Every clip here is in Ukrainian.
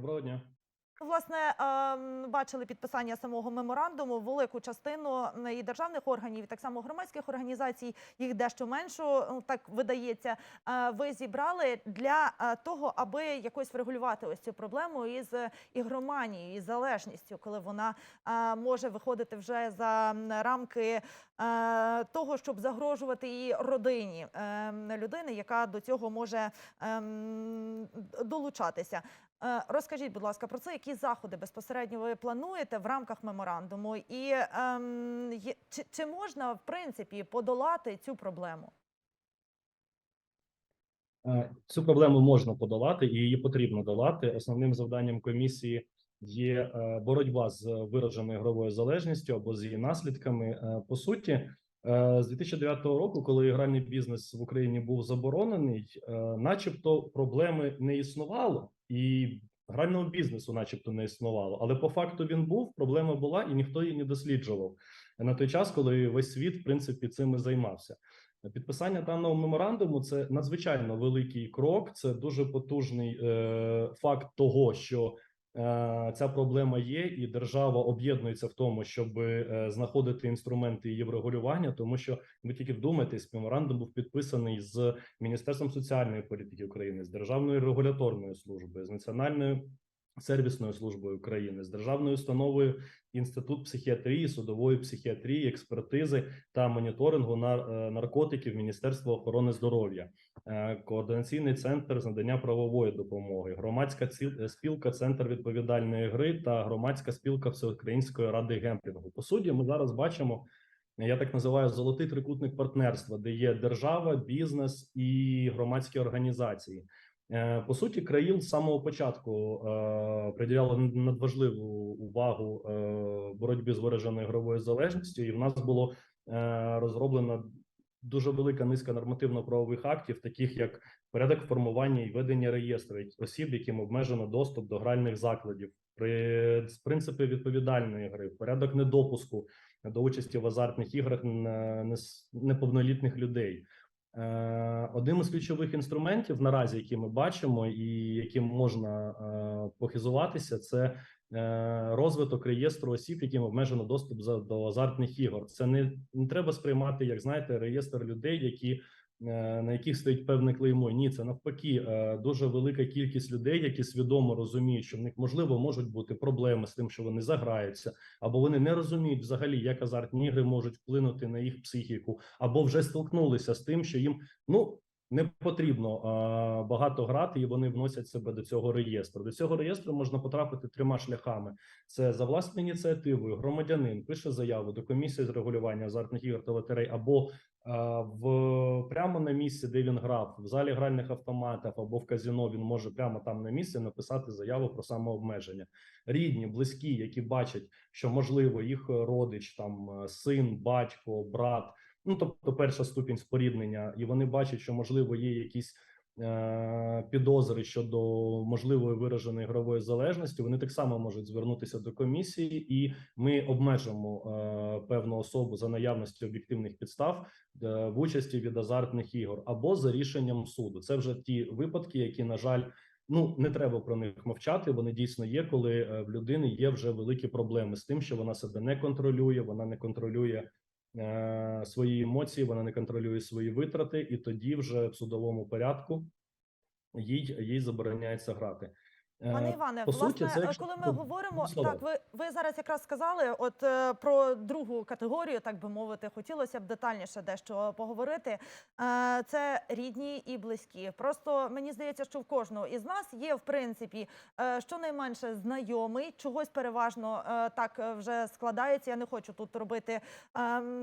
Доброго дня. Власне, ем, бачили підписання самого меморандуму. Велику частину і державних органів, і так само громадських організацій, їх дещо меншу, ну, так видається. е, Ви зібрали для е, того, аби якось врегулювати ось цю проблему із е, ігроманією, із залежністю, коли вона може виходити вже за рамки того, щоб загрожувати її родині ем, людини, яка до цього може ем, долучатися. Е, Розкажіть, будь ласка, про це, які заходи безпосередньо ви плануєте в рамках меморандуму, і ем, чи, чи можна в принципі подолати цю проблему? Е, Цю проблему можна подолати і її потрібно долати. Основним завданням комісії є е, боротьба з вираженою ігровою залежністю або з її наслідками. По суті, з 2009 року, коли гральний бізнес в Україні був заборонений, начебто проблеми не існувало, і грального бізнесу, начебто, не існувало. Але по факту він був, проблема була, і ніхто її не досліджував на той час, коли весь світ в принципі цим і займався. Підписання даного меморандуму це надзвичайно великий крок. Це дуже потужний е, факт того, що ця проблема є, і держава об'єднується в тому, щоб е, знаходити інструменти її врегулювання. Тому що ви тільки вдумайтесь, меморандум був підписаний з Міністерством соціальної політики України, з Державною регуляторною службою, з Національною сервісною службою України, з державною установою інститут психіатрії, судової психіатрії, експертизи та моніторингу е, наркотиків Міністерства охорони здоров'я, е, координаційний центр з надання правової допомоги, громадська е, спілка, центр відповідальної гри та громадська спілка Всеукраїнської ради гемплінгу. По суті, ми зараз бачимо. Я так називаю золотий трикутник партнерства, де є держава, бізнес і громадські організації. Е, По суті, країн з самого початку е, приділяла надважливу увагу е, боротьбі з вираженою ігровою залежністю, і в нас було е, розроблено дуже велика низка нормативно-правових актів, таких як порядок формування і ведення реєстру осіб, яким обмежено доступ до гральних закладів, при принципи відповідальної гри, порядок недопуску до участі в азартних іграх неповнолітніх людей. Е, Одним із ключових інструментів наразі, які ми бачимо, і яким можна е, похизуватися, це е, розвиток реєстру осіб, яким обмежено доступ до азартних ігор. Це не, не треба сприймати, як знаєте, реєстр людей, які на яких стоїть певне клеймо. Ні, це навпаки е, дуже велика кількість людей, які свідомо розуміють, що в них можливо можуть бути проблеми з тим, що вони заграються, або вони не розуміють взагалі, як азартні ігри можуть вплинути на їх психіку, або вже столкнулися з тим, що їм ну не потрібно а, багато грати, і вони вносять себе до цього реєстру. До цього реєстру можна потрапити трьома шляхами: це за власною ініціативою. Громадянин пише заяву до комісії з регулювання азартних ігор та лотерей, або а, в прямо на місці, де він грав, в залі гральних автоматів або в казіно. Він може прямо там на місці написати заяву про самообмеження. Рідні, близькі, які бачать, що можливо їх родич, там син, батько, брат. Ну, тобто, перша ступінь споріднення, і вони бачать, що можливо є якісь е, підозри щодо можливої вираженої ігрової залежності. Вони так само можуть звернутися до комісії, і ми обмежимо е, певну особу за наявності об'єктивних підстав е, в участі від азартних ігор або за рішенням суду. Це вже ті випадки, які на жаль. Ну не треба про них мовчати. Вони дійсно є, коли в людини є вже великі проблеми з тим, що вона себе не контролює, вона не контролює свої емоції, вона не контролює свої витрати, і тоді вже в судовому порядку їй, їй забороняється грати. Е, Пане Іване, по власне, суті, це якщо коли ми говоримо, слова. так ви, ви зараз якраз сказали, от е, про другу категорію, так би мовити, хотілося б детальніше дещо поговорити. Е, це рідні і близькі. Просто мені здається, що в кожного із нас є в принципі е, щонайменше знайомий, чогось переважно е, так е, вже складається. Я не хочу тут робити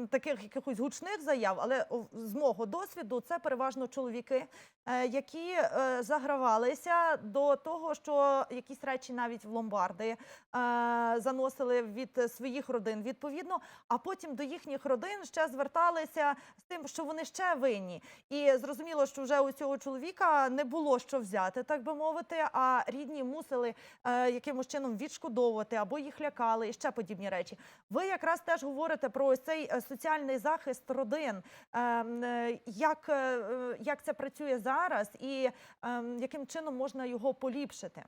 таких якихось гучних заяв, але з мого досвіду це переважно чоловіки, е, які е, загравалися до того, що якісь речі навіть в ломбарди е, заносили від своїх родин відповідно, а потім до їхніх родин ще зверталися з тим, що вони ще винні. І зрозуміло, що вже у цього чоловіка не було що взяти, так би мовити, а рідні мусили е, якимось чином відшкодовувати або їх лякали і ще подібні речі. Ви якраз теж говорите про ось цей е, соціальний захист родин. Е, е, як, е, е, як це працює зараз, і е, яким чином можна його поліпшити?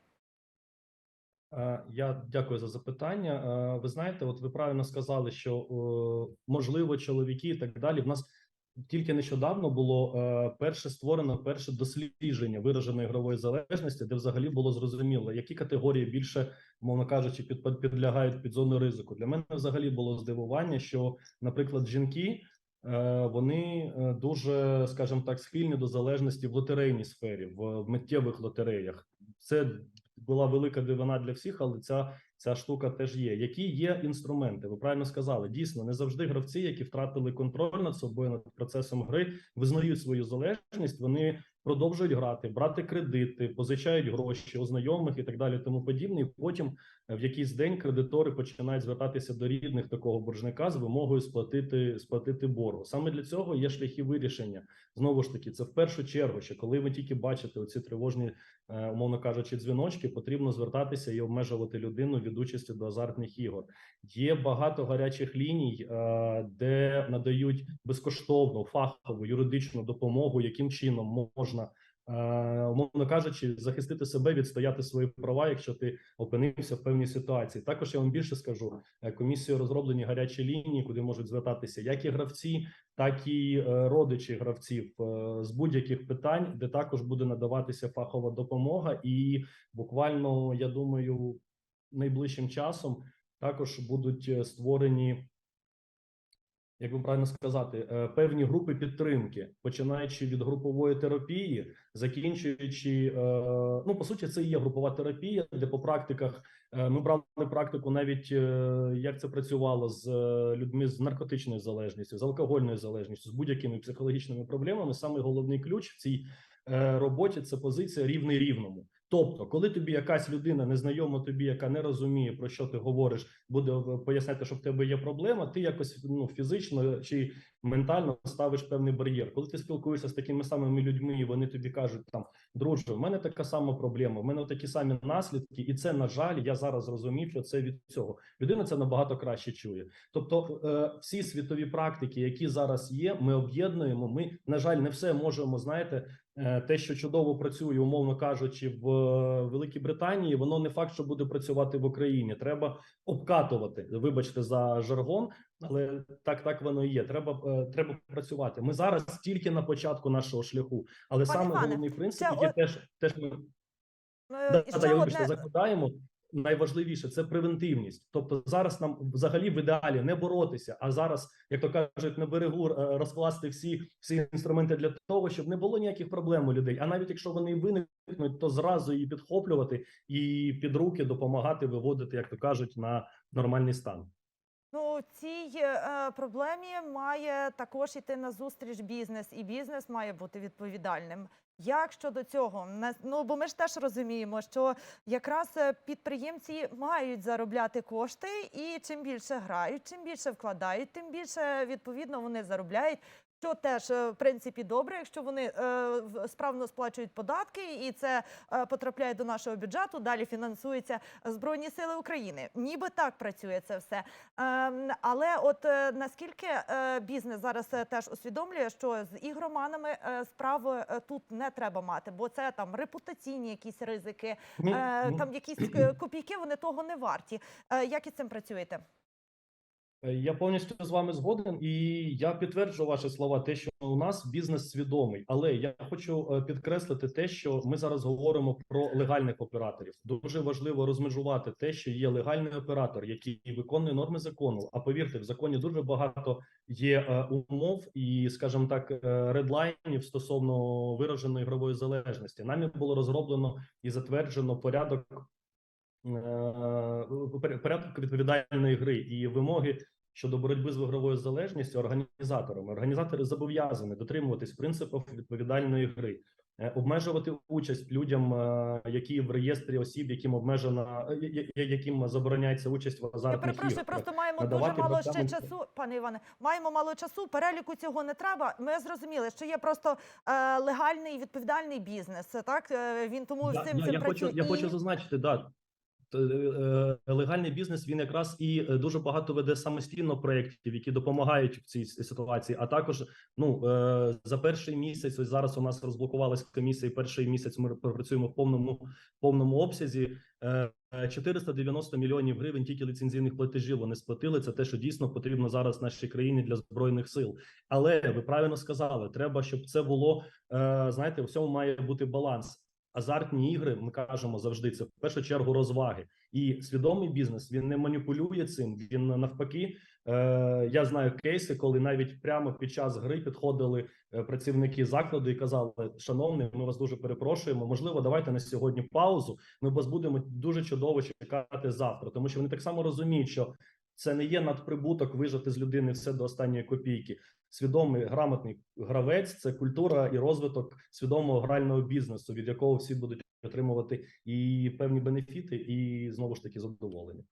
Е, Я дякую за запитання. Е, Ви знаєте, от ви правильно сказали, що е, можливо чоловіки і так далі. В нас тільки нещодавно було перше створено перше дослідження вираженої ігрової залежності, де взагалі було зрозуміло, які категорії більше, мовно кажучи, під, під- підлягають під зону ризику. Для мене взагалі було здивування, що, наприклад, жінки. Вони дуже, скажімо так, схильні до залежності в лотерейній сфері, в миттєвих лотереях. Це була велика дивина для всіх, але ця, ця штука теж є. Які є інструменти? Ви правильно сказали. Дійсно, не завжди гравці, які втратили контроль над собою над процесом гри, визнають свою залежність. Вони продовжують грати, брати кредити, позичають гроші у знайомих і так далі. Тому подібне. І потім е, в якийсь день кредитори починають звертатися до рідних такого боржника з вимогою сплатити сплатити боргу. Саме для цього є шляхи вирішення. Знову ж таки, це в першу чергу, що коли ви тільки бачите оці тривожні умовно кажучи, дзвіночки, потрібно звертатися і обмежувати людину від участі до азартних ігор. Є багато гарячих ліній, е, де надають безкоштовну фахову юридичну допомогу, яким чином можна. Е, Умовно кажучи, захистити себе, відстояти свої права, якщо ти опинився в певній ситуації. Також я вам більше скажу: е, комісією розроблені гарячі лінії, куди можуть звертатися як і гравці, так і е, родичі гравців з будь-яких питань, де також буде надаватися фахова допомога, і буквально я думаю, найближчим часом також будуть створені. Як би правильно сказати, е, певні групи підтримки, починаючи від групової терапії, закінчуючи, е, ну по суті, це і є групова терапія, де по практиках е, ми брали практику, навіть як це працювало з людьми з наркотичною залежністю, з алкогольною залежністю, з будь-якими психологічними проблемами. Саме головний ключ в цій роботі це позиція рівний рівному. Тобто, коли тобі якась людина незнайома тобі, яка не розуміє про що ти говориш, буде е, поясняти, що в тебе є проблема, ти якось ну фізично чи ментально ставиш певний бар'єр. Коли ти спілкуєшся з такими самими людьми, і вони тобі кажуть там друже, в мене така сама проблема, в мене такі самі наслідки, і це на жаль, я зараз зрозумів, що це від цього. Людина це набагато краще чує. Тобто, е, всі світові практики, які зараз є, ми об'єднуємо. Ми на жаль, не все можемо знаєте. е, Те, що чудово працює, умовно кажучи, в Великій Британії, воно не факт, що буде працювати в Україні. Треба обкатувати. Вибачте за жаргон, але так так воно і є. Треба е, треба працювати. Ми зараз тільки на початку нашого шляху, але саме Іване, головний принцип, це який о- теж теж ми Е, да, да, одне- закладаємо. Найважливіше це превентивність. Тобто зараз нам взагалі в ідеалі не боротися, а зараз, як то кажуть, на берегу е, розкласти всі всі інструменти для того, щоб не було ніяких проблем у людей. А навіть якщо вони виникнуть, то зразу її підхоплювати і під руки допомагати виводити, як то кажуть, на нормальний стан. Ну, цій е, проблемі має також іти на зустріч бізнес, і бізнес має бути відповідальним. Як щодо цього? Ну бо ми ж теж розуміємо, що якраз е, підприємці мають заробляти кошти, і чим більше грають, чим більше вкладають, тим більше відповідно вони заробляють. Що теж е, в принципі добре, якщо вони е, справно сплачують податки, і це е, потрапляє до нашого бюджету. Далі фінансуються Збройні Сили України. Ніби так працює це все. Ем, але от е, наскільки е, бізнес зараз е, теж усвідомлює, що з ігроманами е, справи е, тут не треба мати, бо це там репутаційні якісь ризики, е, ні. там якісь е, копійки, вони того не варті. Е, як із цим працюєте? Е, Я повністю з вами згоден, і я підтверджую ваші слова, те, що у нас бізнес свідомий. Але я хочу е, підкреслити те, що ми зараз говоримо про легальних операторів. Дуже важливо розмежувати те, що є легальний оператор, який виконує норми закону. А повірте, в законі дуже багато є е, умов і, скажімо так, редлайнів стосовно вираженої ігрової залежності. Нами було розроблено і затверджено порядок порядок відповідальної гри і вимоги щодо боротьби з ігровою залежністю організаторами. Організатори зобов'язані дотримуватись принципів відповідальної гри, е, обмежувати участь людям, е, які в реєстрі осіб, яким обмежена е, яким забороняється участь в Я перепрошую, просто маємо дуже мало ще часу, пане Іване. Маємо мало часу. Переліку цього не треба. Ми зрозуміли, що є просто е, легальний і відповідальний бізнес. Так Е, він тому Я, з цим я, цим я працює. хочу я І- хочу зазначити, да е, легальний бізнес він якраз і е, дуже багато веде самостійно проєктів, які допомагають в цій ситуації. А також ну е, за перший місяць, ось зараз у нас розблокувалась комісія. Перший місяць ми працюємо в повному повному обсязі. Е, е, 490 мільйонів гривень тільки ліцензійних платежів вони сплатили. Це те, що дійсно потрібно зараз нашій країні для збройних сил. Але ви правильно сказали, треба, щоб це було е, знаєте, у всьому має бути баланс. Азартні ігри, ми кажемо завжди, це в першу чергу розваги. І свідомий бізнес він не маніпулює цим. Він навпаки, е, я знаю кейси, коли навіть прямо під час гри підходили е, працівники закладу і казали: Шановний, ми вас дуже перепрошуємо. Можливо, давайте на сьогодні паузу. Ми вас будемо дуже чудово чекати завтра, тому що вони так само розуміють, що це не є надприбуток вижити з людини все до останньої копійки. Свідомий грамотний гравець це культура і розвиток свідомого грального бізнесу, від якого всі будуть отримувати і певні бенефіти, і знову ж таки задоволення.